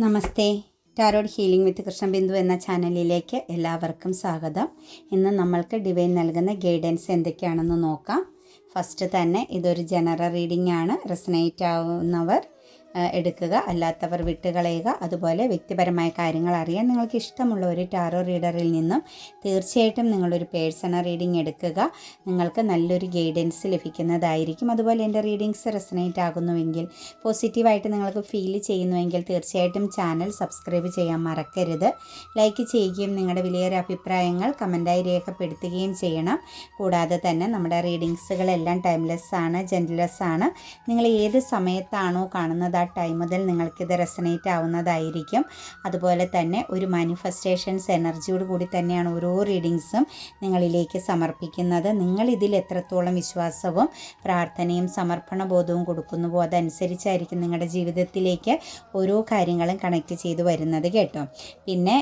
Namaste. Tarot healing with Krishnabindu എന്ന ചാനലിലേക്ക് എല്ലാവർക്കും സ്വാഗതം. ഇന്ന് നമ്മൾക്ക് ഡിവൈൻ നൽകുന്ന ഗൈഡൻസ് എന്തൊക്കെയാണെന്ന് നോക്കാം. ഫസ്റ്റ് തന്നെ ഇതൊരു ജനറൽ റീഡിംഗ് ആണ്. റെസനേറ്റ് ആവുന്നവർ എടുക്കുക. അല്ലാത്തവർ വിട്ടുകളയുക. അതുപോലെ വ്യക്തിപരമായ കാര്യങ്ങൾ അറിയാൻ നിങ്ങൾക്ക് ഇഷ്ടമുള്ള ഒരു ടാറോ റീഡറിൽ നിന്നും തീർച്ചയായിട്ടും നിങ്ങളൊരു പേഴ്സണൽ റീഡിംഗ് എടുക്കുക. നിങ്ങൾക്ക് നല്ലൊരു ഗൈഡൻസ് ലഭിക്കുന്നതായിരിക്കും. അതുപോലെ എന്റെ റീഡിങ്സ് റെസനേറ്റ് ആകുന്നുവെങ്കിൽ പോസിറ്റീവായിട്ട് നിങ്ങൾക്ക് ഫീൽ ചെയ്യുന്നുവെങ്കിൽ തീർച്ചയായിട്ടും ചാനൽ സബ്സ്ക്രൈബ് ചെയ്യാൻ മറക്കരുത്. ലൈക്ക് ചെയ്യുകയും നിങ്ങളുടെ വലിയൊരു അഭിപ്രായങ്ങൾ കമന്റായി രേഖപ്പെടുത്തുകയും ചെയ്യണം. കൂടാതെ തന്നെ നമ്മുടെ റീഡിങ്സുകളെല്ലാം ടൈംലെസ് ആണ് ജെൻലെസ് ആണ് നിങ്ങൾ ഏത് സമയത്താണോ കാണുന്നത് ആ ടൈം മുതൽ നിങ്ങൾക്കിത് റെസനേറ്റ് ആവുന്നതായിരിക്കും. അതുപോലെ തന്നെ ഒരു മാനിഫെസ്റ്റേഷൻസ് എനർജിയോട് കൂടി തന്നെയാണ് ഓരോ റീഡിങ്സും നിങ്ങളിലേക്ക് സമർപ്പിക്കുന്നത്. നിങ്ങൾ ഇതിൽ എത്രത്തോളം വിശ്വാസവും പ്രാർത്ഥനയും സമർപ്പണ ബോധവും കൊടുക്കുന്നുവോ അതനുസരിച്ചായിരിക്കും നിങ്ങളുടെ ജീവിതത്തിലേക്ക് ഓരോ കാര്യങ്ങളും കണക്ട് ചെയ്തു വരുന്നത് കേട്ടോ. പിന്നെ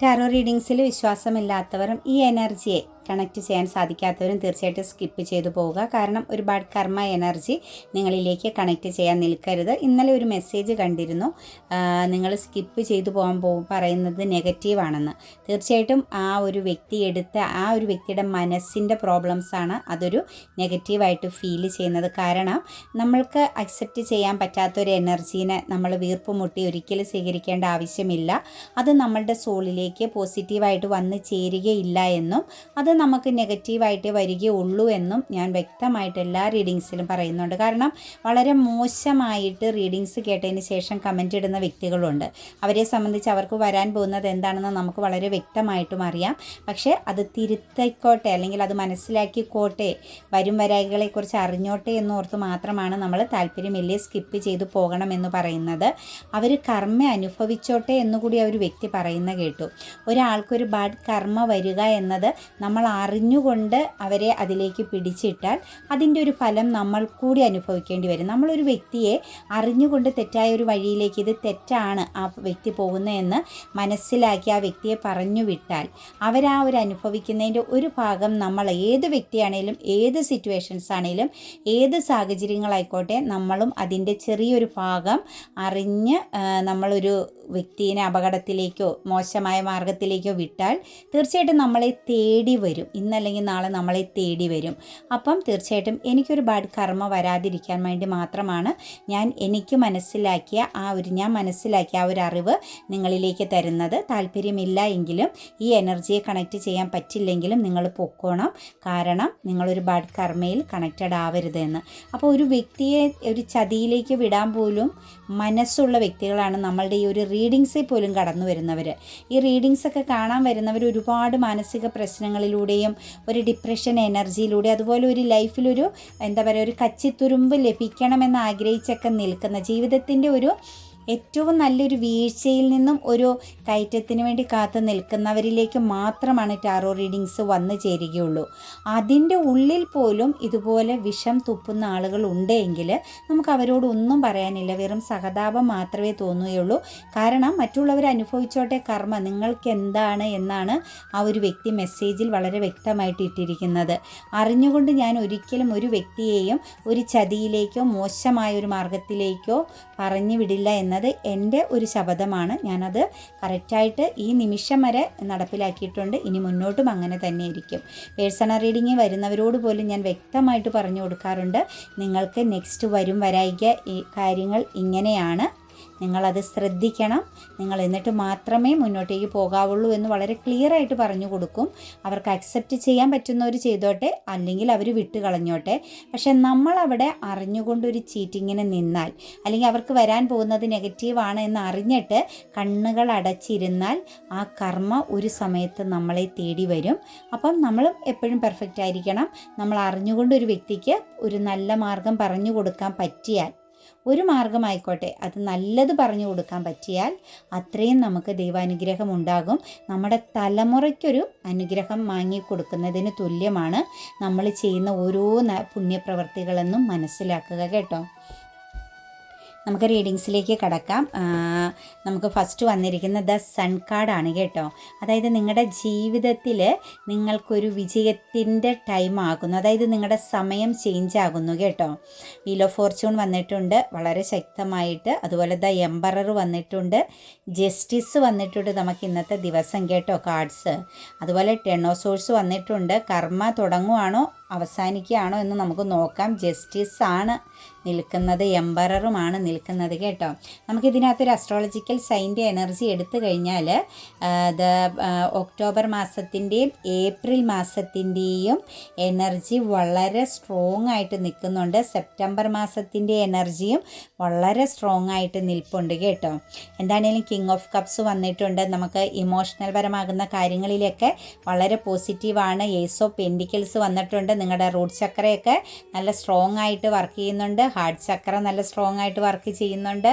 ടാറോ റീഡിങ്സിൽ വിശ്വാസമില്ലാത്തവരും ഈ എനർജിയെ കണക്ട് ചെയ്യാൻ സാധിക്കാത്തവരും തീർച്ചയായിട്ടും സ്കിപ്പ് ചെയ്തു പോവുക. കാരണം ഒരുപാട് കർമ്മ എനർജി നിങ്ങളിലേക്ക് കണക്റ്റ് ചെയ്യാൻ നിൽക്കരുത്. ഇന്നലെ ഒരു മെസ്സേജ് കണ്ടിരുന്നു. നിങ്ങൾ സ്കിപ്പ് ചെയ്തു പോകാൻ പോ പറയുന്നത് നെഗറ്റീവാണെന്ന് തീർച്ചയായിട്ടും ആ ഒരു വ്യക്തി എടുത്ത ആ ഒരു വ്യക്തിയുടെ മനസ്സിന്റെ പ്രോബ്ലംസാണ് അതൊരു നെഗറ്റീവായിട്ട് ഫീൽ ചെയ്യുന്നത്. കാരണം നമ്മൾക്ക് അക്സെപ്റ്റ് ചെയ്യാൻ പറ്റാത്തൊരു എനർജീനെ നമ്മൾ വീർപ്പ് മുട്ടി ഒരിക്കലും സ്വീകരിക്കേണ്ട ആവശ്യമില്ല. അത് നമ്മളുടെ സോളിലേക്ക് പോസിറ്റീവായിട്ട് വന്ന് ചേരുകയില്ല എന്നും അത് നമുക്ക് നെഗറ്റീവായിട്ട് വരികയുള്ളൂ എന്നും ഞാൻ വ്യക്തമായിട്ട് എല്ലാ റീഡിങ്സിലും പറയുന്നുണ്ട്. കാരണം വളരെ മോശമായിട്ട് റീഡിങ്സ് കേട്ടതിന് ശേഷം കമന്റ് ഇടുന്ന വ്യക്തികളുണ്ട്. അവരെ സംബന്ധിച്ച് അവർക്ക് വരാൻ പോകുന്നത് എന്താണെന്ന് നമുക്ക് വളരെ വ്യക്തമായിട്ടും അറിയാം. പക്ഷേ അത് തിരുത്തിക്കോട്ടെ അല്ലെങ്കിൽ അത് മനസ്സിലാക്കിക്കോട്ടെ വരും വരായികളെക്കുറിച്ച് അറിഞ്ഞോട്ടെ എന്നോർത്ത് മാത്രമാണ് നമ്മൾ താല്പര്യമില്ലേ സ്കിപ്പ് ചെയ്തു പോകണമെന്ന് പറയുന്നത്. അവർ കർമ്മ അനുഭവിച്ചോട്ടെ എന്നുകൂടി ആ ഒരു വ്യക്തി പറയുന്ന കേട്ടു. ഒരാൾക്കൊരു ബാഡ് കർമ്മ വരിക എന്നത് നമ്മൾ അറിഞ്ഞുകൊണ്ട് അവരെ അതിലേക്ക് പിടിച്ചിട്ടാൽ അതിന്റെ ഒരു ഫലം നമ്മൾ കൂടി അനുഭവിക്കേണ്ടി വരും. നമ്മളൊരു വ്യക്തിയെ അറിഞ്ഞുകൊണ്ട് തെറ്റായ ഒരു വഴിയിലേക്ക് ഇത് തെറ്റാണ് ആ വ്യക്തി പോകുന്നതെന്ന് മനസ്സിലാക്കി ആ വ്യക്തിയെ പറഞ്ഞു വിട്ടാൽ അവരാ ഒരു അനുഭവിക്കുന്നതിന്റെ ഒരു ഭാഗം നമ്മൾ ഏത് വ്യക്തിയാണേലും ഏത് സിറ്റുവേഷൻസ് ആണേലും ഏത് സാഹചര്യങ്ങളായിക്കോട്ടെ നമ്മളും അതിന്റെ ചെറിയൊരു ഭാഗം അറിഞ്ഞ് നമ്മളൊരു വ്യക്തിയെ അപകടത്തിലേക്കോ മോശമായ മാർഗത്തിലേക്കോ വിട്ടാൽ തീർച്ചയായിട്ടും നമ്മളെ തേടി വരും. ഇന്നല്ലെങ്കിൽ നാളെ നമ്മളെ തേടി വരും. അപ്പം തീർച്ചയായിട്ടും എനിക്കൊരു ബാഡ് കർമ്മ വരാതിരിക്കാൻ വേണ്ടി മാത്രമാണ് ഞാൻ എനിക്ക് മനസ്സിലാക്കിയ ആ ഒരു ഞാൻ മനസ്സിലാക്കിയ ആ ഒരു അറിവ് നിങ്ങളിലേക്ക് തരുന്നത്. താല്പര്യമില്ല എങ്കിലും ഈ എനർജിയെ കണക്ട് ചെയ്യാൻ പറ്റില്ലെങ്കിലും നിങ്ങൾ പൊക്കോണം. കാരണം നിങ്ങളൊരു ബാഡ് കർമ്മയിൽ കണക്റ്റഡ് ആവരുത് എന്ന് അപ്പോൾ ഒരു വ്യക്തിയെ ഒരു ചതിയിലേക്ക് വിടാൻ പോലും മനസ്സുള്ള വ്യക്തികളാണ് നമ്മളുടെ ഈ ഒരു റീഡിങ്സിൽ പോലും കടന്നു വരുന്നവർ ഈ റീഡിങ്സൊക്കെ കാണാൻ വരുന്നവർ ഒരുപാട് മാനസിക പ്രശ്നങ്ങളിലൂടെയും ഒരു ഡിപ്രഷൻ എനർജിയിലൂടെ അതുപോലെ ഒരു ലൈഫിലൊരു എന്താ പറയുക ഒരു കച്ചിത്തുരുമ്പ് ലഭിക്കണമെന്ന് ആഗ്രഹിച്ചൊക്കെ നിൽക്കുന്ന ജീവിതത്തിന്റെ ഒരു ഏറ്റവും നല്ലൊരു വീഴ്ചയിൽ നിന്നും ഒരു കയറ്റത്തിന് വേണ്ടി കാത്തു നിൽക്കുന്നവരിലേക്ക് മാത്രമാണ് ടാറോ റീഡിങ്സ് വന്നു ചേരുകയുള്ളൂ. അതിന്റെ ഉള്ളിൽ പോലും ഇതുപോലെ വിഷം തുപ്പുന്ന ആളുകൾ ഉണ്ടെങ്കിൽ നമുക്ക് അവരോടൊന്നും പറയാനില്ല. വെറും സഹതാപം മാത്രമേ തോന്നുകയുള്ളൂ. കാരണം മറ്റുള്ളവർ അനുഭവിച്ചോട്ടെ കർമ്മ നിങ്ങൾക്ക് എന്താണ് എന്നാണ് ആ ഒരു വ്യക്തി മെസ്സേജിൽ വളരെ വ്യക്തമായിട്ട് ഇട്ടിരിക്കുന്നത്. അറിഞ്ഞുകൊണ്ട് ഞാൻ ഒരിക്കലും ഒരു വ്യക്തിയെയും ഒരു ചതിയിലേക്കോ മോശമായ ഒരു മാർഗത്തിലേക്കോ പറഞ്ഞു വിടില്ല എന്നത് എന്റെ ഒരു ശബ്ദമാണ് ഞാനത് കറക്റ്റായിട്ട് ഈ നിമിഷം വരെ നടപ്പിലാക്കിയിട്ടുണ്ട്. ഇനി മുന്നോട്ടും അങ്ങനെ തന്നെ ഇരിക്കും പേഴ്സണൽ റീഡിങ്ങിൽ വരുന്നവരോട് പോലും ഞാൻ വ്യക്തമായിട്ട് പറഞ്ഞു കൊടുക്കാറുണ്ട്. നിങ്ങൾക്ക് നെക്സ്റ്റ് വരും വരായിക ഈ കാര്യങ്ങൾ ഇങ്ങനെയാണ്. നിങ്ങളത് ശ്രദ്ധിക്കണം. നിങ്ങൾ എന്നിട്ട് മാത്രമേ മുന്നോട്ടേക്ക് പോകാവുള്ളൂ എന്ന് വളരെ ക്ലിയർ ആയിട്ട് പറഞ്ഞു കൊടുക്കും. അവർക്ക് അക്സെപ്റ്റ് ചെയ്യാൻ പറ്റുന്നവർ ചെയ്തോട്ടെ അല്ലെങ്കിൽ അവർ വിട്ട് കളഞ്ഞോട്ടെ. പക്ഷെ നമ്മളവിടെ അറിഞ്ഞുകൊണ്ടൊരു ചീറ്റിങ്ങിന് നിന്നാൽ അല്ലെങ്കിൽ അവർക്ക് വരാൻ പോകുന്നത് നെഗറ്റീവാണ് എന്ന് അറിഞ്ഞിട്ട് കണ്ണുകൾ അടച്ചിരുന്നാൽ ആ കർമ്മ ഒരു സമയത്ത് നമ്മളെ തേടി വരും. അപ്പം നമ്മളും എപ്പോഴും പെർഫെക്റ്റ് ആയിരിക്കണം. നമ്മൾ അറിഞ്ഞുകൊണ്ട് ഒരു വ്യക്തിക്ക് ഒരു നല്ല മാർഗം പറഞ്ഞു കൊടുക്കാൻ പറ്റിയാൽ ഒരു മാർഗമായിക്കോട്ടെ. അത് നല്ലത് പറഞ്ഞു കൊടുക്കാൻ പറ്റിയാൽ അത്രയും നമുക്ക് ദൈവാനുഗ്രഹം ഉണ്ടാകും. നമ്മുടെ തലമുറയ്ക്കൊരു അനുഗ്രഹം വാങ്ങിക്കൊടുക്കുന്നതിന് തുല്യമാണ് നമ്മൾ ചെയ്യുന്ന ഓരോ പുണ്യപ്രവർത്തികളെന്നും മനസ്സിലാക്കുക കേട്ടോ. നമുക്ക് റീഡിങ്സിലേക്ക് കടക്കാം. നമുക്ക് ഫസ്റ്റ് വന്നിരിക്കുന്ന ദ സൺ കാർഡാണ് കേട്ടോ. അതായത് നിങ്ങളുടെ ജീവിതത്തിൽ നിങ്ങൾക്കൊരു വിജയത്തിന്റെ ടൈം ആകുന്നു. അതായത് നിങ്ങളുടെ സമയം ചേഞ്ച് ആകുന്നു കേട്ടോ. ഓഫ് ഫോർച്യൂൺ വന്നിട്ടുണ്ട്. വളരെ ശക്തമായിട്ട്. അതുപോലെ ദ എംബറർ വന്നിട്ടുണ്ട്. ജസ്റ്റിസ് വന്നിട്ടുണ്ട് നമുക്ക് ഇന്നത്തെ ദിവസം കേട്ടോ കാർഡ്സ് അതുപോലെ ടെന്നോസോഴ്സ് വന്നിട്ടുണ്ട്. കർമ്മ തുടങ്ങുവാണോ അവസാനിക്കുകയാണോ എന്ന് നമുക്ക് നോക്കാം. ജസ്റ്റിസ് ആണ്. നിൽക്കുന്നത് എംബററുമാണ് നിൽക്കുന്നത് കേട്ടോ. നമുക്കിതിനകത്തൊരു അസ്ട്രോളജിക്കൽ സൈന്റെ എനർജി എടുത്തു കഴിഞ്ഞാൽ ദ ഒക്ടോബർ മാസത്തിന്റെയും ഏപ്രിൽ മാസത്തിന്റെയും എനർജി വളരെ സ്ട്രോങ് ആയിട്ട് നിൽക്കുന്നുണ്ട്. സെപ്റ്റംബർ മാസത്തിന്റെ എനർജിയും വളരെ സ്ട്രോങ് ആയിട്ട് നിൽപ്പുണ്ട് കേട്ടോ. എന്താണേലും കിങ് ഓഫ് കപ്സ് വന്നിട്ടുണ്ട്. നമുക്ക് ഇമോഷണൽ പരമാകുന്ന കാര്യങ്ങളിലൊക്കെ വളരെ പോസിറ്റീവാണ് ഏസ് പെൻഡിക്കൽസ് വന്നിട്ടുണ്ട്. നിങ്ങളുടെ റൂട്ട് ചക്രയൊക്കെ നല്ല സ്ട്രോങ് ആയിട്ട് വർക്ക് ചെയ്യുന്നുണ്ട്. ഹാർട്ട് ചക്ര നല്ല സ്ട്രോങ് ആയിട്ട് വർക്ക് ചെയ്യുന്നുണ്ട്.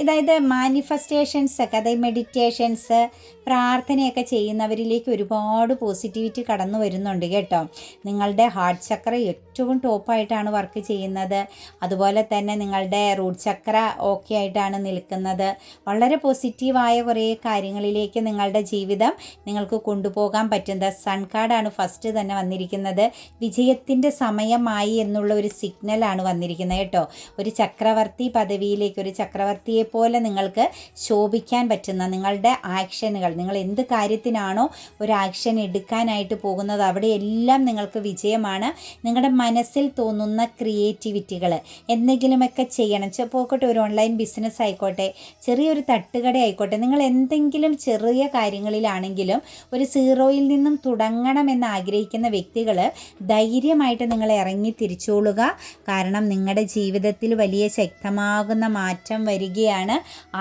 അതായത് മാനിഫെസ്റ്റേഷൻസ് ഒക്കെ അതായത് മെഡിറ്റേഷൻസ് പ്രാർത്ഥനയൊക്കെ ചെയ്യുന്നവരിലേക്ക് ഒരുപാട് പോസിറ്റിവിറ്റി കടന്നു വരുന്നുണ്ട് കേട്ടോ. നിങ്ങളുടെ ഹാർട്ട് ചക്ര ഏറ്റവും ടോപ്പായിട്ടാണ് വർക്ക് ചെയ്യുന്നത്. അതുപോലെ തന്നെ നിങ്ങളുടെ റൂട്ട് ചക്ര ഓക്കെ ആയിട്ടാണ് നിൽക്കുന്നത്. വളരെ പോസിറ്റീവായ കുറേ കാര്യങ്ങളിലേക്ക് നിങ്ങളുടെ ജീവിതം നിങ്ങൾക്ക് കൊണ്ടുപോകാൻ പറ്റുന്ന സൺ കാർഡാണ് ഫസ്റ്റ് തന്നെ വന്നിരിക്കുന്നത്. വിജയത്തിന്റെ സമയമായി എന്നുള്ള ഒരു സിഗ്നലാണ് വന്നിരിക്കുന്നത്. കേട്ടോ. ഒരു ചക്രവർത്തി പദവിയിലേക്ക് ഒരു ചക്രവർത്തിയെ പോലെ നിങ്ങൾക്ക് ശോഭിക്കാൻ പറ്റുന്ന നിങ്ങളുടെ ആക്ഷനുകൾ. നിങ്ങൾ എന്ത് കാര്യത്തിനാണോ ഒരു ആക്ഷൻ എടുക്കാനായിട്ട് പോകുന്നത് അവിടെയെല്ലാം നിങ്ങൾക്ക് വിജയമാണ്. നിങ്ങളുടെ മനസ്സിൽ തോന്നുന്ന ക്രിയേറ്റിവിറ്റികൾ എന്തെങ്കിലുമൊക്കെ ചെയ്യണം. പോക്കോട്ടെ ഒരു ഓൺലൈൻ ബിസിനസ് ആയിക്കോട്ടെ ചെറിയൊരു തട്ടുകട ആയിക്കോട്ടെ നിങ്ങൾ എന്തെങ്കിലും ചെറിയ കാര്യങ്ങളിലാണെങ്കിലും ഒരു സീറോയിൽ നിന്നും തുടങ്ങണമെന്ന് ആഗ്രഹിക്കുന്ന വ്യക്തികൾ ധൈര്യമായിട്ട് നിങ്ങൾ ഇറങ്ങി തിരിച്ചോളുക. കാരണം നിങ്ങളുടെ ജീവിതത്തിൽ വലിയ ശക്തമാകുന്ന മാറ്റം വരികയാണ്.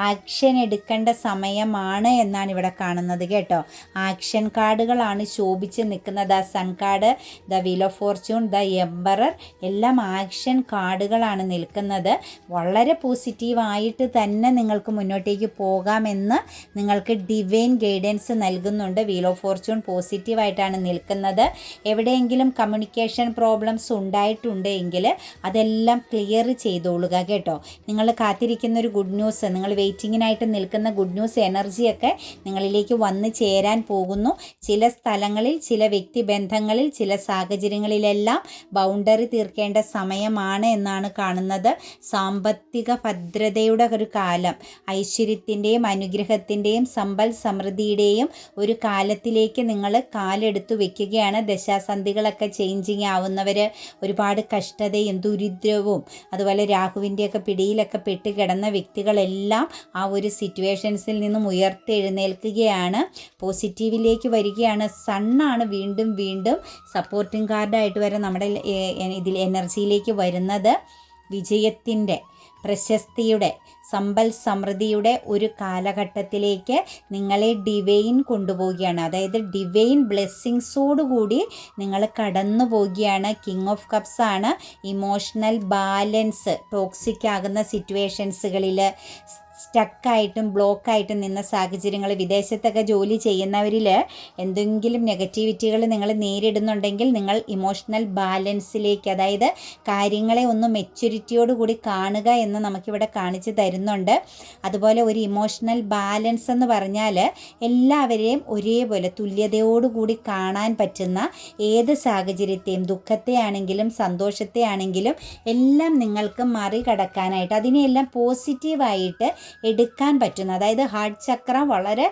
ആക്ഷൻ എടുക്കേണ്ട സമയമാണ് എന്നാണ് ഇവിടെ കാണുന്നത് കേട്ടോ. ആക്ഷൻ കാർഡുകളാണ് ശോഭിച്ച് നിൽക്കുന്നത്. ആ sun card the wheel of fortune the emperor. എല്ലാം ആക്ഷൻ കാർഡുകളാണ് നിൽക്കുന്നത്. വളരെ പോസിറ്റീവായിട്ട് തന്നെ നിങ്ങൾക്ക് മുന്നോട്ടേക്ക് പോകാമെന്ന് നിങ്ങൾക്ക് ഡിവൈൻ ഗൈഡൻസ് നൽകുന്നുണ്ട്. വീൽ ഓഫ് ഫോർച്യൂൺ പോസിറ്റീവായിട്ടാണ് നിൽക്കുന്നത്. എവിടെയെങ്കിലും കമ്മ്യൂണിക്കേഷൻ പ്രോബ്ലംസ് ഉണ്ടായിട്ടുണ്ടെങ്കിൽ അതെല്ലാം ക്ലിയർ ചെയ്തോളുക കേട്ടോ. നിങ്ങൾ കാത്തിരിക്കുന്ന ഒരു ഗുഡ് ന്യൂസ് നിങ്ങൾ വെയിറ്റിങ്ങിനായിട്ട് നിൽക്കുന്ന ഗുഡ് ന്യൂസ് എനർജിയൊക്കെ നിങ്ങളിലേക്ക് വന്ന് ചേരാൻ പോകുന്നു. ചില സ്ഥലങ്ങളിൽ ചില വ്യക്തിബന്ധങ്ങളിൽ ചില സാഹചര്യങ്ങളിലെല്ലാം ബൗണ്ടറി തീർക്കേണ്ട സമയമാണ് എന്നാണ് കാണുന്നത്. സാമ്പത്തിക ഭദ്രതയുടെ ഒരു കാലം ഐശ്വര്യത്തിന്റെയും അനുഗ്രഹത്തിന്റെയും സമ്പൽ സമൃദ്ധിയുടെയും ഒരു കാലത്തിലേക്ക് നിങ്ങൾ കാലെടുത്തു വെക്കുകയാണ്. ദശാസന്ധികളൊക്കെ ചേഞ്ചിങ് ആവുന്നവർ ഒരുപാട് കഷ്ടതയും ദുരിദ്രവും അതുപോലെ രാഹുവിന്റെയൊക്കെ പിടിയിലൊക്കെ പെട്ട് കിടന്ന വ്യക്തികളെല്ലാം ആ ഒരു സിറ്റുവേഷൻസിൽ നിന്നും ഉയർത്തെഴുന്നേൽക്കുകയാണ്. പോസിറ്റീവിലേക്ക് വരികയാണ്. സണ്ണാണ് വീണ്ടും വീണ്ടും സപ്പോർട്ടിംഗ് കാർഡായിട്ട് വരെ നമ്മുടെ ഇതിൽ എനർജിയിലേക്ക് വരുന്നത്. വിജയത്തിന്റെ പ്രശസ്തിയുടെ സമ്പൽ സമൃദ്ധിയുടെ ഒരു കാലഘട്ടത്തിലേക്ക് നിങ്ങളെ ഡിവൈൻ കൊണ്ടുപോവുകയാണ്. അതായത് ഡിവൈൻ ബ്ലെസ്സിങ്സോടുകൂടി നിങ്ങൾ കടന്നു പോവുകയാണ്. കിങ് ഓഫ് കപ്സ് ആണ്. ഇമോഷണൽ ബാലൻസ് ടോക്സിക് ആകുന്ന സിറ്റുവേഷൻസുകളിൽ സ്റ്റക്കായിട്ടും ബ്ലോക്കായിട്ടും നിന്ന സാഹചര്യങ്ങൾ വിദേശത്തൊക്കെ ജോലി ചെയ്യുന്നവരിൽ എന്തെങ്കിലും നെഗറ്റിവിറ്റികൾ നിങ്ങൾ നേരിടുന്നുണ്ടെങ്കിൽ നിങ്ങൾ ഇമോഷണൽ ബാലൻസിലേക്ക് അതായത് കാര്യങ്ങളെ ഒന്ന് മെച്യൂരിറ്റിയോട് കൂടി കാണുക എന്ന് നമുക്കിവിടെ കാണിച്ചു തരുന്നുണ്ട്. അതുപോലെ ഒരു ഇമോഷണൽ ബാലൻസ് എന്ന് പറഞ്ഞാൽ എല്ലാവരെയും ഒരേപോലെ തുല്യതയോടുകൂടി കാണാൻ പറ്റുന്ന ഏത് സാഹചര്യത്തെയും ദുഃഖത്തെ ആണെങ്കിലും സന്തോഷത്തെ ആണെങ്കിലും എല്ലാം നിങ്ങൾക്ക് മറികടക്കാനായിട്ട് അതിനെയെല്ലാം പോസിറ്റീവായിട്ട് എടുക്കാൻ പറ്റുന്നു. അതായത് ഹാർട്ട് ചക്ര വളരെ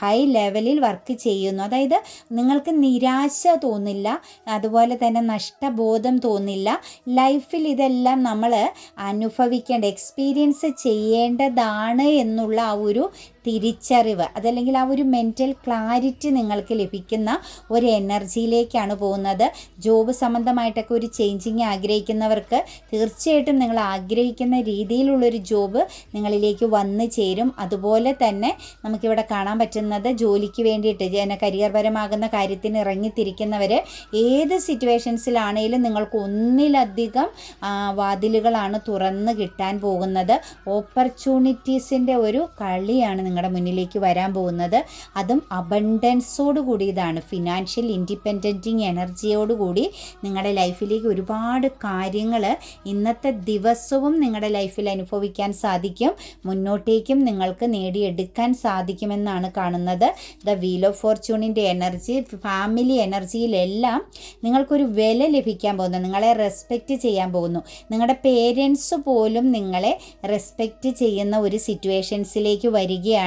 ഹൈ ലെവലിൽ വർക്ക് ചെയ്യുന്നു. അതായത് നിങ്ങൾക്ക് നിരാശ തോന്നില്ല അതുപോലെ തന്നെ നഷ്ടബോധം തോന്നില്ല. ലൈഫിൽ ഇതെല്ലാം നമ്മൾ അനുഭവിക്കേണ്ട എക്സ്പീരിയൻസ് ചെയ്യേണ്ടതാണ് എന്നുള്ള ആ ഒരു തിരിച്ചറിവ് അതല്ലെങ്കിൽ ആ ഒരു മെന്റൽ ക്ലാരിറ്റി നിങ്ങൾക്ക് ലഭിക്കുന്ന ഒരു എനർജിയിലേക്കാണ് പോകുന്നത്. ജോബ് സംബന്ധമായിട്ടൊക്കെ ഒരു ചേഞ്ചിങ് ആഗ്രഹിക്കുന്നവർക്ക് തീർച്ചയായിട്ടും നിങ്ങൾ ആഗ്രഹിക്കുന്ന രീതിയിലുള്ളൊരു ജോബ് നിങ്ങളിലേക്ക് വന്നു ചേരും. അതുപോലെ തന്നെ നമുക്കിവിടെ കാണാൻ പറ്റുന്നത് ജോലിക്ക് വേണ്ടിയിട്ട് ജന കരിയർപരമാകുന്ന കാര്യത്തിന് ഇറങ്ങിത്തിരിക്കുന്നവർ ഏത് സിറ്റുവേഷൻസിലാണെങ്കിലും നിങ്ങൾക്ക് ഒന്നിലധികം വാതിലുകളാണ് തുറന്ന് കിട്ടാൻ പോകുന്നത്. ഓപ്പർച്യൂണിറ്റീസിന്റെ ഒരു കളിയാണ് നിങ്ങളുടെ മുന്നിലേക്ക് വരാൻ പോകുന്നത്. അതും അബണ്ടൻസോട് കൂടിയതാണ്. ഫിനാൻഷ്യൽ ഇൻഡിപെൻഡന്റിങ് എനർജിയോടുകൂടി നിങ്ങളുടെ ലൈഫിലേക്ക് ഒരുപാട് കാര്യങ്ങൾ ഇന്നത്തെ ദിവസവും നിങ്ങളുടെ ലൈഫിൽ അനുഭവിക്കാൻ സാധിക്കും. മുന്നോട്ടേക്കും നിങ്ങൾക്ക് നേടിയെടുക്കാൻ സാധിക്കുമെന്നാണ് കാണുന്നത്. ദ വീൽ ഓഫ് ഫോർച്യൂണിന്റെ എനർജി ഫാമിലി എനർജിയിലെല്ലാം നിങ്ങൾക്കൊരു വില ലഭിക്കാൻ പോകുന്നു. നിങ്ങളെ റെസ്പെക്റ്റ് ചെയ്യാൻ പോകുന്നു. നിങ്ങളുടെ പേരൻസ് പോലും നിങ്ങളെ റെസ്പെക്റ്റ് ചെയ്യുന്ന ഒരു സിറ്റുവേഷൻസിലേക്ക് വരികയാണ്.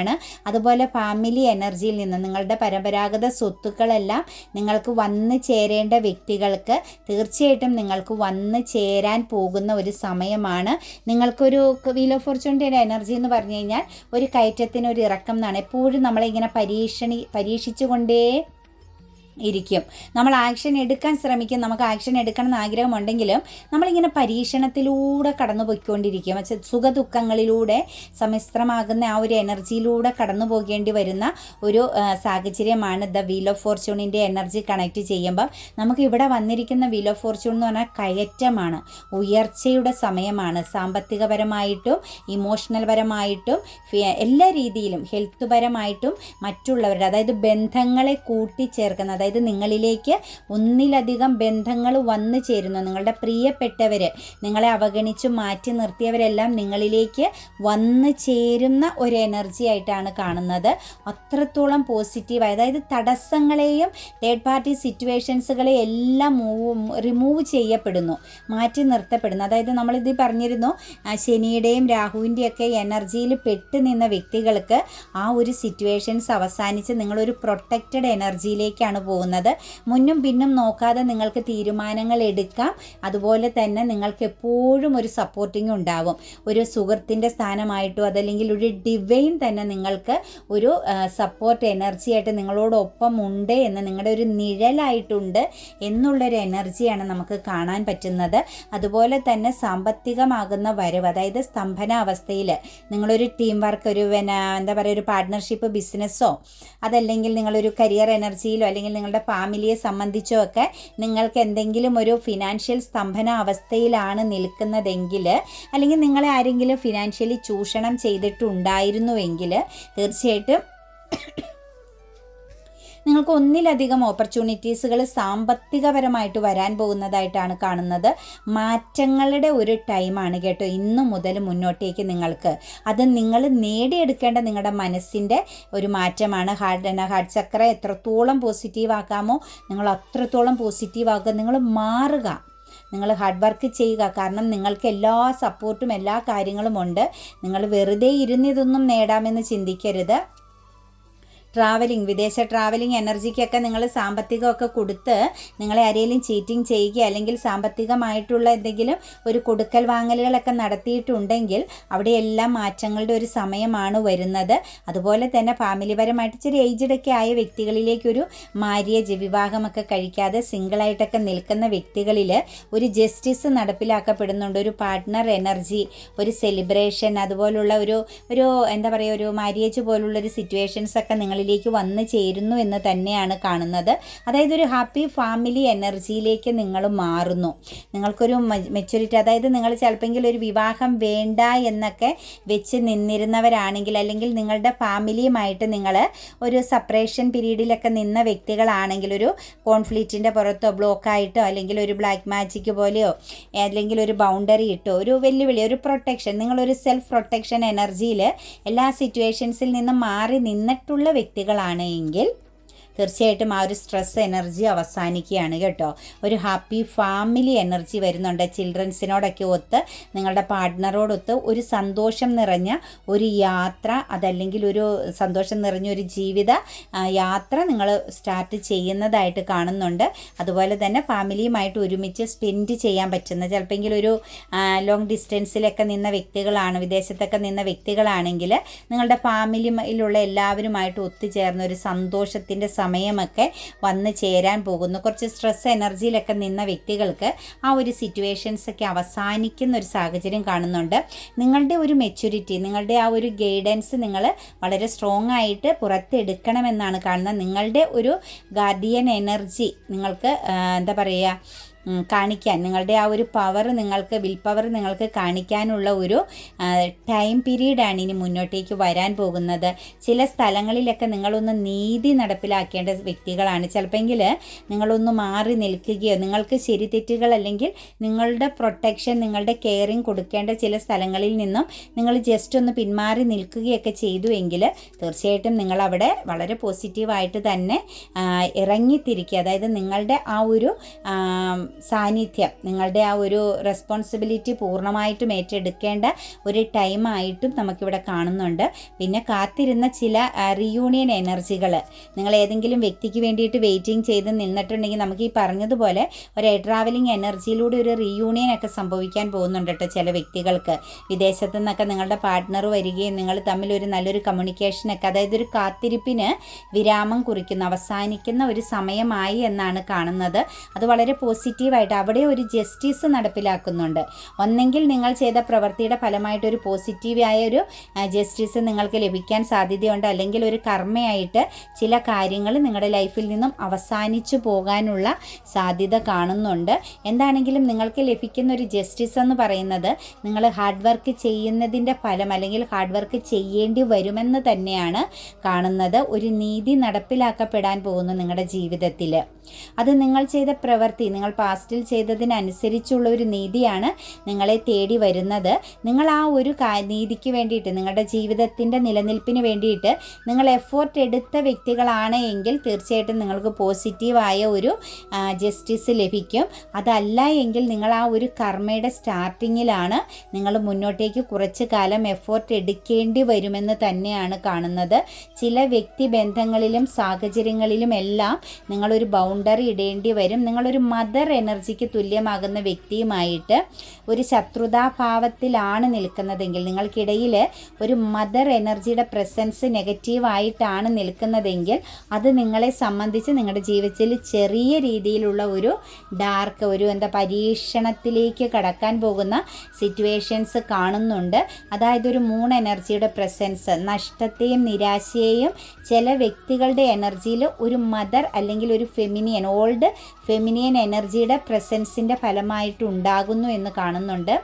അതുപോലെ ഫാമിലി എനർജിയിൽ നിന്ന് നിങ്ങളുടെ പരമ്പരാഗത സ്വത്തുക്കളെല്ലാം നിങ്ങൾക്ക് വന്നു ചേരേണ്ട വ്യക്തികൾക്ക് തീർച്ചയായിട്ടും നിങ്ങൾക്ക് വന്നു ചേരാൻ പോകുന്ന ഒരു സമയമാണ്. നിങ്ങൾക്കൊരു വീൽ ഓഫ് ഫോർച്യൂണിറ്റിയുടെ എനർജി എന്ന് പറഞ്ഞു കഴിഞ്ഞാൽ ഒരു കയറ്റത്തിന് ഒരു ഇറക്കം എന്നാണ്. എപ്പോഴും നമ്മളിങ്ങനെ പരീക്ഷണി പരീക്ഷിച്ചുകൊണ്ടേ ഇരിക്കും. നമ്മൾ ആക്ഷൻ എടുക്കാൻ ശ്രമിക്കും. നമുക്ക് ആക്ഷൻ എടുക്കണം എന്ന് ആഗ്രഹമുണ്ടെങ്കിലും നമ്മളിങ്ങനെ പരീക്ഷണത്തിലൂടെ കടന്നു പോയിക്കൊണ്ടിരിക്കും പക്ഷേ സുഖദുഃഖങ്ങളിലൂടെ സമ്മിശ്രമാകുന്ന ആ ഒരു എനർജിയിലൂടെ കടന്നു പോകേണ്ടി വരുന്ന ഒരു സാഹചര്യമാണ് ദ വീൽ ഓഫ് ഫോർച്യൂണിന്റെ എനർജി കണക്ട് ചെയ്യുമ്പം നമുക്ക് ഇവിടെ വന്നിരിക്കുന്ന വീൽ ഓഫ് ഫോർച്യൂൺ എന്ന് പറഞ്ഞാൽ കയറ്റമാണ്. ഉയർച്ചയുടെ സമയമാണ്. സാമ്പത്തികപരമായിട്ടും ഇമോഷണൽ പരമായിട്ടും എല്ലാ രീതിയിലും ഹെൽത്ത് പരമായിട്ടും മറ്റുള്ളവരുടെ അതായത് ബന്ധങ്ങളെ കൂട്ടിച്ചേർക്കുന്ന അതായത് നിങ്ങളിലേക്ക് ഒന്നിലധികം ബന്ധങ്ങൾ വന്നു ചേരുന്നു. നിങ്ങളുടെ പ്രിയപ്പെട്ടവർ നിങ്ങളെ അവഗണിച്ച് മാറ്റി നിർത്തിയവരെല്ലാം നിങ്ങളിലേക്ക് വന്നു ചേരുന്ന ഒരു എനർജി ആയിട്ടാണ് കാണുന്നത്. അത്രത്തോളം പോസിറ്റീവ് അതായത് തടസ്സങ്ങളെയും തേർഡ് പാർട്ടി സിറ്റുവേഷൻസുകളെ എല്ലാം റിമൂവ് ചെയ്യപ്പെടുന്നു. മാറ്റി നിർത്തപ്പെടുന്നു. അതായത് നമ്മളിത് പറഞ്ഞിരുന്നു ശനിയുടെയും രാഹുവിന്റെയൊക്കെ എനർജിയിൽ പെട്ട് നിന്ന വ്യക്തികൾക്ക് ആ ഒരു സിറ്റുവേഷൻസ് അവസാനിച്ച് നിങ്ങളൊരു പ്രൊട്ടക്റ്റഡ് എനർജിയിലേക്കാണ് പോകുന്നത്. പോകുന്നത്. മുന്നും പിന്നും നോക്കാതെ നിങ്ങൾക്ക് തീരുമാനങ്ങൾ എടുക്കാം. അതുപോലെ തന്നെ നിങ്ങൾക്ക് എപ്പോഴും ഒരു സപ്പോർട്ടിംഗ് ഉണ്ടാവും. ഒരു സുഹൃത്തിന്റെ സ്ഥാനമായിട്ടോ അതല്ലെങ്കിൽ ഒരു ഡിവൈൻ തന്നെ നിങ്ങൾക്ക് ഒരു സപ്പോർട്ട് എനർജി ആയിട്ട് നിങ്ങളോടൊപ്പം ഉണ്ട് എന്ന് നിങ്ങളുടെ ഒരു നിഴലായിട്ടുണ്ട് എന്നുള്ളൊരു എനർജിയാണ് നമുക്ക് കാണാൻ പറ്റുന്നത്. അതുപോലെ തന്നെ സാമ്പത്തികമാകുന്ന വരവ് അതായത് സ്തംഭന അവസ്ഥയിൽ നിങ്ങളൊരു ടീം വർക്ക് ഒരു എന്താ പറയുക ഒരു പാർട്ട്ണർഷിപ്പ് ബിസിനസ്സോ അതല്ലെങ്കിൽ നിങ്ങളൊരു കരിയർ എനർജിയിലോ അല്ലെങ്കിൽ നിങ്ങളുടെ ഫാമിലിയെ സംബന്ധിച്ചോ ഒക്കെ നിങ്ങൾക്ക് എന്തെങ്കിലും ഒരു ഫിനാൻഷ്യൽ സ്തംഭന അവസ്ഥയിലാണ് നിൽക്കുന്നതെങ്കിൽ അല്ലെങ്കിൽ നിങ്ങളെ ആരെങ്കിലും ഫിനാൻഷ്യലി ചൂഷണം ചെയ്തിട്ടുണ്ടായിരുന്നുവെങ്കിൽ തീർച്ചയായിട്ടും നിങ്ങൾക്ക് ഒന്നിലധികം ഓപ്പർച്യൂണിറ്റീസുകൾ സാമ്പത്തികപരമായിട്ട് വരാൻ പോകുന്നതായിട്ടാണ് കാണുന്നത്. മാറ്റങ്ങളുടെ ഒരു ടൈമാണ് കേട്ടോ ഇന്നു മുതൽ മുന്നോട്ടേക്ക് നിങ്ങൾക്ക്. അത് നിങ്ങൾ നേടിയെടുക്കേണ്ട നിങ്ങളുടെ മനസ്സിന്റെ ഒരു മാറ്റമാണ്. ഹാർഡ് ഹാർട്ട് ചക്ര എത്രത്തോളം പോസിറ്റീവ് ആക്കാമോ നിങ്ങൾ അത്രത്തോളം പോസിറ്റീവ് ആക്കുക നിങ്ങൾ മാറുക. നിങ്ങൾ ഹാർഡ് വർക്ക് ചെയ്യുക. കാരണം നിങ്ങൾക്ക് എല്ലാ സപ്പോർട്ടും എല്ലാ കാര്യങ്ങളും ഉണ്ട്. നിങ്ങൾ വെറുതെ ഇരുന്നിതൊന്നും നേടാമെന്ന് ചിന്തിക്കരുത്. ട്രാവലിംഗ് വിദേശ ട്രാവലിംഗ് എനർജിക്കൊക്കെ നിങ്ങൾ സാമ്പത്തികമൊക്കെ കൊടുത്ത് നിങ്ങളെ ആരെങ്കിലും ചീറ്റിംഗ് ചെയ്യുക അല്ലെങ്കിൽ സാമ്പത്തികമായിട്ടുള്ള എന്തെങ്കിലും ഒരു കൊടുക്കൽ വാങ്ങലുകളൊക്കെ നടത്തിയിട്ടുണ്ടെങ്കിൽ അവിടെയെല്ലാം മാറ്റങ്ങളുടെ ഒരു സമയമാണ് വരുന്നത്. അതുപോലെ തന്നെ ഫാമിലിപരമായിട്ട് ഇച്ചിരി ഏജ്ഡൊക്കെ ആയ വ്യക്തികളിലേക്കൊരു മാര്യേജ് വിവാഹമൊക്കെ കഴിക്കാതെ സിംഗിളായിട്ടൊക്കെ നിൽക്കുന്ന വ്യക്തികളിൽ ഒരു ജസ്റ്റിസ് നടപ്പിലാക്കപ്പെടുന്നുണ്ട്. ഒരു പാർട്ട്ണർ എനർജി ഒരു സെലിബ്രേഷൻ അതുപോലുള്ള ഒരു ഒരു എന്താ പറയുക ഒരു മാര്യേജ് പോലുള്ളൊരു സിറ്റുവേഷൻസ് ഒക്കെ നിങ്ങളിൽ നിങ്ങളിലേക്ക് വന്നു ചേരുന്നു എന്ന് തന്നെയാണ് കാണുന്നത്. അതായത് ഒരു ഹാപ്പി ഫാമിലി എനർജിയിലേക്ക് നിങ്ങൾ മാറുന്നു. നിങ്ങൾക്കൊരു മെച്യൂരിറ്റി അതായത് നിങ്ങൾ ചിലപ്പോൾ ഒരു വിവാഹം വേണ്ട എന്നൊക്കെ വെച്ച് നിന്നിരുന്നവരാണെങ്കിൽ അല്ലെങ്കിൽ നിങ്ങളുടെ ഫാമിലിയുമായിട്ട് നിങ്ങൾ ഒരു സപ്പറേഷൻ പീരീഡിലൊക്കെ നിന്ന വ്യക്തികളാണെങ്കിൽ ഒരു കോൺഫ്ലിക്റ്റിന്റെ പുറത്തോ ബ്ലോക്കായിട്ടോ അല്ലെങ്കിൽ ഒരു ബ്ലാക്ക് മാജിക്ക് പോലെയോ അല്ലെങ്കിൽ ഒരു ബൗണ്ടറി ഇട്ടോ ഒരു വെല്ലുവിളി ഒരു പ്രൊട്ടക്ഷൻ നിങ്ങളൊരു സെൽഫ് പ്രൊട്ടക്ഷൻ എനർജിയിൽ എല്ലാ സിറ്റുവേഷൻസിൽ നിന്നും മാറി നിന്നിട്ടുള്ള വ്യക്തി വ്യക്തികളാണ് എങ്കിൽ തീർച്ചയായിട്ടും ആ ഒരു സ്ട്രെസ് എനർജി അവസാനിക്കുകയാണ് കേട്ടോ. ഒരു ഹാപ്പി ഫാമിലി എനർജി വരുന്നുണ്ട്. ചിൽഡ്രൻസിനോടൊക്കെ ഒത്ത് നിങ്ങളുടെ പാർട്ട്ണറോടൊത്ത് ഒരു സന്തോഷം നിറഞ്ഞ ഒരു യാത്ര അതല്ലെങ്കിൽ ഒരു സന്തോഷം നിറഞ്ഞ ഒരു ജീവിത യാത്ര നിങ്ങൾ സ്റ്റാർട്ട് ചെയ്യുന്നതായിട്ട് കാണുന്നുണ്ട്. അതുപോലെ തന്നെ ഫാമിലിയുമായിട്ട് ഒരുമിച്ച് സ്പെൻഡ് ചെയ്യാൻ പറ്റുന്ന ചിലപ്പോൾ ഒരു ലോങ് ഡിസ്റ്റൻസിലൊക്കെ നിന്ന വ്യക്തികളാണ് വിദേശത്തൊക്കെ നിന്ന വ്യക്തികളാണെങ്കിൽ നിങ്ങളുടെ ഫാമിലിയിലുള്ള എല്ലാവരുമായിട്ട് ഒത്തുചേർന്ന ഒരു സന്തോഷത്തിന്റെ സമയമൊക്കെ വന്ന് ചേരാൻ പോകുന്നു. കുറച്ച് സ്ട്രെസ് എനർജിയിലൊക്കെ നിന്ന വ്യക്തികൾക്ക് ആ ഒരു സിറ്റുവേഷൻസ് ഒക്കെ അവസാനിക്കുന്ന ഒരു സാഹചര്യം കാണുന്നുണ്ട്. നിങ്ങളുടെ ഒരു മെച്യൂരിറ്റി നിങ്ങളുടെ ആ ഒരു ഗൈഡൻസ് നിങ്ങൾ വളരെ സ്ട്രോങ് ആയിട്ട് പുറത്തെടുക്കണമെന്നാണ് കാണുന്നത്. നിങ്ങളുടെ ഒരു ഗാർഡിയൻ എനർജി നിങ്ങൾക്ക് എന്താ പറയുക കാണിക്കാൻ. നിങ്ങളുടെ ആ ഒരു പവർ നിങ്ങൾക്ക് വിൽ പവർ നിങ്ങൾക്ക് കാണിക്കാനുള്ള ഒരു ടൈം പീരീഡാണ് ഇനി മുന്നോട്ടേക്ക് വരാൻ പോകുന്നത്. ചില സ്ഥലങ്ങളിലൊക്കെ നിങ്ങളൊന്ന് നീതി നടപ്പിലാക്കേണ്ട വ്യക്തികളാണ്. ചിലപ്പെങ്കിൽ നിങ്ങളൊന്ന് മാറി നിൽക്കുകയോ നിങ്ങൾക്ക് ശരി തെറ്റുകൾ അല്ലെങ്കിൽ നിങ്ങളുടെ പ്രൊട്ടക്ഷൻ നിങ്ങളുടെ കെയറിങ് കൊടുക്കേണ്ട ചില സ്ഥലങ്ങളിൽ നിന്നും നിങ്ങൾ ജസ്റ്റ് ഒന്ന് പിന്മാറി നിൽക്കുകയൊക്കെ ചെയ്തു എങ്കിൽ തീർച്ചയായിട്ടും നിങ്ങളവിടെ വളരെ പോസിറ്റീവായിട്ട് തന്നെ ഇറങ്ങിത്തിരിക്കുക. അതായത് നിങ്ങളുടെ ആ ഒരു സാന്നിധ്യം. നിങ്ങളുടെ ആ ഒരു റെസ്പോൺസിബിലിറ്റി പൂർണമായിട്ടും ഏറ്റെടുക്കേണ്ട ഒരു ടൈമായിട്ടും നമുക്കിവിടെ കാണുന്നുണ്ട്. പിന്നെ കാത്തിരുന്ന ചില റിയൂണിയൻ എനർജികൾ നിങ്ങൾ ഏതെങ്കിലും വ്യക്തിക്ക് വേണ്ടിയിട്ട് വെയിറ്റിംഗ് ചെയ്ത് നിന്നിട്ടുണ്ടെങ്കിൽ നമുക്ക് ഈ പറഞ്ഞതുപോലെ ഒരു എയർ ട്രാവലിംഗ് എനർജിയിലൂടെ ഒരു റിയൂണിയൻ ഒക്കെ സംഭവിക്കാൻ പോകുന്നുണ്ട് കേട്ടോ ചില വ്യക്തികൾക്ക്. വിദേശത്തു നിന്നൊക്കെ നിങ്ങളുടെ പാർട്ട്ണർ വരികയും നിങ്ങൾ തമ്മിൽ ഒരു നല്ലൊരു കമ്മ്യൂണിക്കേഷനൊക്കെ അതായത് ഒരു കാത്തിരിപ്പിന് വിരാമം കുറിക്കുന്ന അവസാനിക്കുന്ന ഒരു സമയമായി എന്നാണ് കാണുന്നത്. അത് വളരെ പോസിറ്റീവായിട്ട് അവിടെ ഒരു ജസ്റ്റിസ് നടപ്പിലാക്കുന്നുണ്ട്. ഒന്നെങ്കിൽ നിങ്ങൾ ചെയ്ത പ്രവൃത്തിയുടെ ഫലമായിട്ട് ഒരു പോസിറ്റീവായ ഒരു ജസ്റ്റിസ് നിങ്ങൾക്ക് ലഭിക്കാൻ സാധ്യതയുണ്ട്. അല്ലെങ്കിൽ ഒരു കർമ്മയായിട്ട് ചില കാര്യങ്ങൾ നിങ്ങളുടെ ലൈഫിൽ നിന്നും അവസാനിച്ചു പോകാനുള്ള സാധ്യത കാണുന്നുണ്ട്. എന്താണെങ്കിലും നിങ്ങൾക്ക് ലഭിക്കുന്ന ഒരു ജസ്റ്റിസ് എന്ന് പറയുന്നത് നിങ്ങൾ ഹാർഡ് വർക്ക് ചെയ്യുന്നതിന്റെ ഫലം അല്ലെങ്കിൽ ഹാർഡ് വർക്ക് ചെയ്യേണ്ടി വരുമെന്ന് തന്നെയാണ് കാണുന്നത്. ഒരു നീതി നടപ്പിലാക്കപ്പെടാൻ പോകുന്നു നിങ്ങളുടെ ജീവിതത്തിൽ. അത് നിങ്ങൾ ചെയ്ത പ്രവൃത്തി നിങ്ങൾ പാസ്റ്റിൽ ചെയ്തതിനനുസരിച്ചുള്ള ഒരു നീതിയാണ് നിങ്ങളെ തേടി വരുന്നത്. നിങ്ങൾ ആ ഒരു നീതിക്ക് വേണ്ടിയിട്ട് നിങ്ങളുടെ ജീവിതത്തിന്റെ നിലനിൽപ്പിന് വേണ്ടിയിട്ട് നിങ്ങൾ എഫോർട്ട് എടുത്ത വ്യക്തികളാണ് എങ്കിൽ തീർച്ചയായിട്ടും നിങ്ങൾക്ക് പോസിറ്റീവായ ഒരു ജസ്റ്റിസ് ലഭിക്കും. അതല്ല എങ്കിൽ നിങ്ങൾ ആ ഒരു കർമ്മയുടെ സ്റ്റാർട്ടിങ്ങിലാണ് നിങ്ങൾ മുന്നോട്ടേക്ക് കുറച്ച് കാലം എഫോർട്ട് എടുക്കേണ്ടി വരുമെന്ന് തന്നെയാണ് കാണുന്നത്. ചില വ്യക്തി ബന്ധങ്ങളിലും സാഹചര്യങ്ങളിലും എല്ലാം നിങ്ങളൊരു ബൗണ്ടറി ഇടേണ്ടി വരും. നിങ്ങളൊരു മദർ എനർജിക്ക് തുല്യമാകുന്ന വ്യക്തിയുമായിട്ട് ഒരു ശത്രുതാഭാവത്തിലാണ് നിൽക്കുന്നതെങ്കിൽ നിങ്ങൾക്കിടയിൽ ഒരു മദർ എനർജിയുടെ പ്രസൻസ് നെഗറ്റീവായിട്ടാണ് നിൽക്കുന്നതെങ്കിൽ അത് നിങ്ങളെ സംബന്ധിച്ച് നിങ്ങളുടെ ജീവിതത്തിൽ ചെറിയ രീതിയിലുള്ള ഒരു ഡാർക്ക് ഒരു എന്താ പരീക്ഷണത്തിലേക്ക് കടക്കാൻ പോകുന്ന സിറ്റുവേഷൻസ് കാണുന്നുണ്ട്. അതായത് ഒരു മൂൺ എനർജിയുടെ പ്രസൻസ് നഷ്ടത്തെയും നിരാശയെയും ചില വ്യക്തികളുടെ എനർജിയിൽ ഒരു മദർ അല്ലെങ്കിൽ ഒരു ഫെമിനിയൻ ഓൾഡ് ഫെമിനിയൻ എനർജിയുടെ പ്രസൻസിന്റെ ഫലമായിട്ട് ഉണ്ടാകുന്നു എന്ന് കാണുന്നുണ്ട്.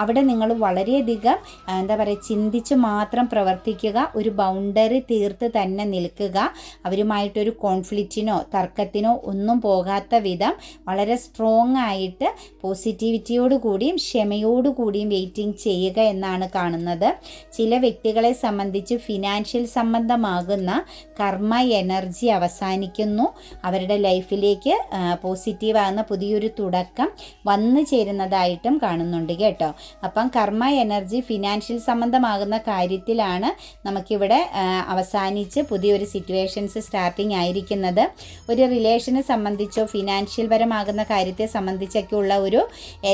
അവിടെ നിങ്ങൾ വളരെയധികം എന്താ പറയുക ചിന്തിച്ച് മാത്രം പ്രവർത്തിക്കുക ഒരു ബൗണ്ടറി തീർത്ത് തന്നെ നിൽക്കുക അവരുമായിട്ടൊരു കോൺഫ്ലിക്റ്റിനോ തർക്കത്തിനോ ഒന്നും പോകാത്ത വിധം വളരെ സ്ട്രോങ് ആയിട്ട് പോസിറ്റിവിറ്റിയോട് കൂടിയും ക്ഷമയോട് കൂടിയും വെയിറ്റിംഗ് ചെയ്യുക എന്നാണ് കാണുന്നത്. ചില വ്യക്തികളെ സംബന്ധിച്ച് ഫിനാൻഷ്യൽ സംബന്ധമാകുന്ന കർമ്മ എനർജി അവസാനിക്കുന്നു. അവരുടെ ലൈഫിലേക്ക് പോസിറ്റീവാകുന്ന പുതിയൊരു തുടക്കം വന്നു ചേരുന്നതായിട്ടും കാണുന്നുണ്ട് കേട്ടോ. അപ്പം കർമ്മ എനർജി ഫിനാൻഷ്യൽ സംബന്ധമാകുന്ന കാര്യത്തിലാണ് നമുക്കിവിടെ അവസാനിച്ച് പുതിയൊരു സിറ്റുവേഷൻസ് സ്റ്റാർട്ടിങ് ആയിരിക്കുന്നത്. ഒരു റിലേഷനെ സംബന്ധിച്ചോ ഫിനാൻഷ്യൽ പരമാകുന്ന കാര്യത്തെ സംബന്ധിച്ചൊക്കെയുള്ള ഒരു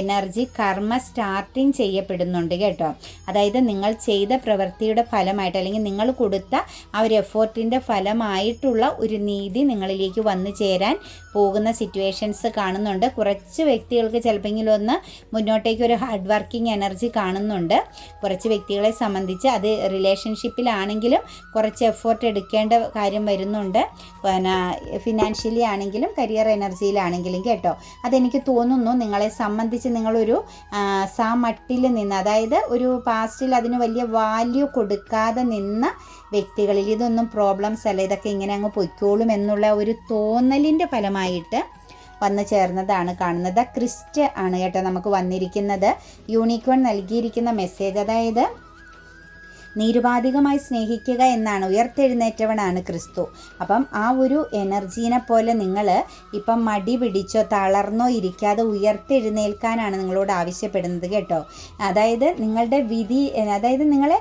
എനർജി കർമ്മ സ്റ്റാർട്ടിങ് ചെയ്യപ്പെടുന്നുണ്ട് കേട്ടോ. അതായത് നിങ്ങൾ ചെയ്ത പ്രവൃത്തിയുടെ ഫലമായിട്ട് അല്ലെങ്കിൽ നിങ്ങൾ കൊടുത്ത ആ ഒരു എഫോർട്ടിന്റെ ഫലമായിട്ടുള്ള ഒരു നീതി നിങ്ങളിലേക്ക് വന്നു ചേരാൻ പോകുന്ന സിറ്റുവേഷൻസ് കാണുന്നുണ്ട്. കുറച്ച് വ്യക്തികൾക്ക് ചിലപ്പോൾ ഒന്ന് മുന്നോട്ടേക്ക് ഒരു ഹാർഡ് വർക്കിംഗ് എനർജി കാണുന്നുണ്ട്. കുറച്ച് വ്യക്തികളെ സംബന്ധിച്ച് അത് റിലേഷൻഷിപ്പിലാണെങ്കിലും കുറച്ച് എഫേർട്ട് എടുക്കേണ്ട കാര്യം വരുന്നുണ്ട്. പിന്നെ ഫിനാൻഷ്യലി ആണെങ്കിലും കരിയർ എനർജിയിലാണെങ്കിലും കേട്ടോ. അതെനിക്ക് തോന്നുന്നു നിങ്ങളെ സംബന്ധിച്ച് നിങ്ങളൊരു സാ മട്ടിൽ നിന്ന് അതായത് ഒരു പാസ്റ്റിൽ അതിന് വലിയ വാല്യൂ കൊടുക്കാതെ നിന്ന വ്യക്തികളിൽ ഇതൊന്നും പ്രോബ്ലംസ് അല്ല ഇതൊക്കെ ഇങ്ങനെ അങ്ങ് പൊയ്ക്കോളും എന്നുള്ള ഒരു തോന്നലിന്റെ ഫലമായിട്ട് വന്നു ചേർന്നതാണ് കാണുന്നത്. ക്രിസ്റ്റ് ആണ് കേട്ടോ നമുക്ക് വന്നിരിക്കുന്നത്. യൂണിക്കോൺ നൽകിയിരിക്കുന്ന മെസ്സേജ് അതായത് നിരുപാധികമായി സ്നേഹിക്കുക എന്നാണ് ഉയർത്തെഴുന്നേറ്റവനാണ് ക്രിസ്തു. അപ്പം ആ ഒരു എനർജീനെ പോലെ നിങ്ങൾ ഇപ്പം മടി പിടിച്ചോ തളർന്നോ ഇരിക്കാതെ ഉയർത്തെഴുന്നേൽക്കാനാണ് നിങ്ങളോട് ആവശ്യപ്പെടുന്നത് കേട്ടോ. അതായത് നിങ്ങളുടെ വിധി അതായത് നിങ്ങളെ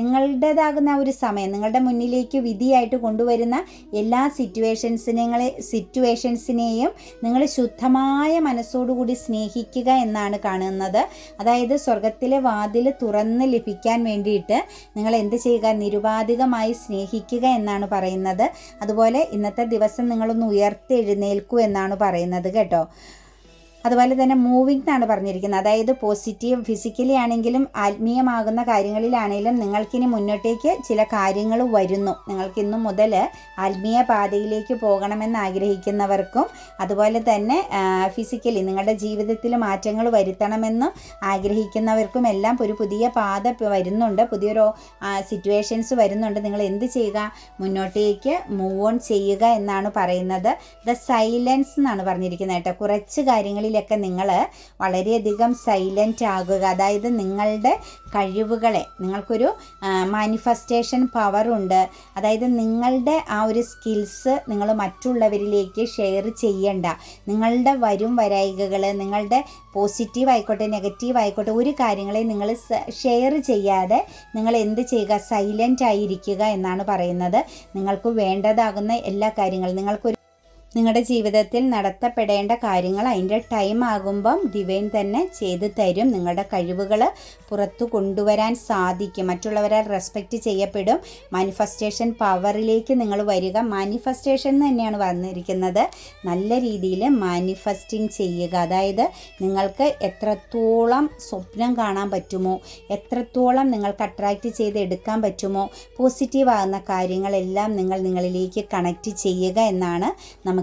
നിങ്ങളുടേതാകുന്ന ഒരു സമയം നിങ്ങളുടെ മുന്നിലേക്ക് വിധിയായിട്ട് കൊണ്ടുവരുന്ന എല്ലാ സിറ്റുവേഷൻസിനെ സിറ്റുവേഷൻസിനെയും നിങ്ങൾ ശുദ്ധമായ മനസ്സോടുകൂടി സ്നേഹിക്കുക എന്നാണ് കാണുന്നത്. അതായത് സ്വർഗത്തിലെ വാതിൽ തുറന്ന് ലഭിക്കാൻ വേണ്ടിയിട്ട് നിങ്ങൾ എന്ത് ചെയ്യുക? നിരുപാധികമായി സ്നേഹിക്കുക എന്നാണ് പറയുന്നത്. അതുപോലെ ഇന്നത്തെ ദിവസം നിങ്ങളൊന്ന് ഉയർത്തെഴുന്നേൽക്കൂ എന്നാണ് പറയുന്നത് കേട്ടോ. അതുപോലെ തന്നെ മൂവിംഗ് എന്നാണ് പറഞ്ഞിരിക്കുന്നത്. അതായത് പോസിറ്റീവ് ഫിസിക്കലി ആണെങ്കിലും ആത്മീയമാകുന്ന കാര്യങ്ങളിലാണെങ്കിലും നിങ്ങൾക്കിനി മുന്നോട്ടേക്ക് ചില കാര്യങ്ങൾ വരുന്നു. നിങ്ങൾക്ക് ഇന്നു മുതൽ ആത്മീയ പാതയിലേക്ക് പോകണമെന്ന് ആഗ്രഹിക്കുന്നവർക്കും അതുപോലെ തന്നെ ഫിസിക്കലി നിങ്ങളുടെ ജീവിതത്തിൽ മാറ്റങ്ങൾ വരുത്തണമെന്നും ആഗ്രഹിക്കുന്നവർക്കും എല്ലാം ഒരു പുതിയ പാത വരുന്നുണ്ട്. പുതിയൊരു സിറ്റുവേഷൻസ് വരുന്നുണ്ട്. നിങ്ങൾ എന്ത് ചെയ്യുക? മുന്നോട്ടേക്ക് മൂവ് ഓൺ ചെയ്യുക എന്നാണ് പറയുന്നത്. ദ സൈലൻസ് എന്നാണ് പറഞ്ഞിരിക്കുന്നത് കേട്ടോ. കുറച്ച് കാര്യങ്ങളിലൊക്കെ നിങ്ങൾ വളരെയധികം സൈലന്റ് ആകുക. അതായത് നിങ്ങളുടെ കഴിവുകളെ നിങ്ങൾക്കൊരു മാനിഫെസ്റ്റേഷൻ പവറുണ്ട് അതായത് നിങ്ങളുടെ ആ ഒരു സ്കിൽസ് നിങ്ങൾ മറ്റുള്ളവരിലേക്ക് ഷെയർ ചെയ്യണ്ട. നിങ്ങളുടെ വരും വരായികകൾ നിങ്ങളുടെ പോസിറ്റീവ് ആയിക്കോട്ടെ നെഗറ്റീവ് ആയിക്കോട്ടെ ഒരു കാര്യങ്ങളെ നിങ്ങൾ ഷെയർ ചെയ്യാതെ നിങ്ങൾ എന്ത് ചെയ്യുക? സൈലന്റ് ആയിരിക്കുക എന്നാണ് പറയുന്നത്. നിങ്ങൾക്ക് വേണ്ടതാകുന്ന എല്ലാ കാര്യങ്ങളും. നിങ്ങൾക്കൊരു നിങ്ങളുടെ ജീവിതത്തിൽ നടത്തപ്പെടേണ്ട കാര്യങ്ങൾ അതിന്റെ ടൈം ആകുമ്പം ഡിവൈൻ തന്നെ ചെയ്തു തരും. നിങ്ങളുടെ കഴിവുകൾ പുറത്തു കൊണ്ടുവരാൻ സാധിക്കും. മറ്റുള്ളവരെ റെസ്പെക്റ്റ് ചെയ്യപ്പെടും. മാനിഫെസ്റ്റേഷൻ പവറിലേക്ക് നിങ്ങൾ വരിക. മാനിഫെസ്റ്റേഷൻ തന്നെയാണ് വന്നിരിക്കുന്നത്. നല്ല രീതിയിൽ മാനിഫെസ്റ്റിംഗ് ചെയ്യുക. അതായത് നിങ്ങൾക്ക് എത്രത്തോളം സ്വപ്നം കാണാൻ പറ്റുമോ എത്രത്തോളം നിങ്ങൾക്ക് അട്രാക്റ്റ് ചെയ്ത് എടുക്കാൻ പറ്റുമോ പോസിറ്റീവ് ആകുന്ന കാര്യങ്ങളെല്ലാം നിങ്ങൾ നിങ്ങളിലേക്ക് കണക്റ്റ് ചെയ്യുക എന്നാണ്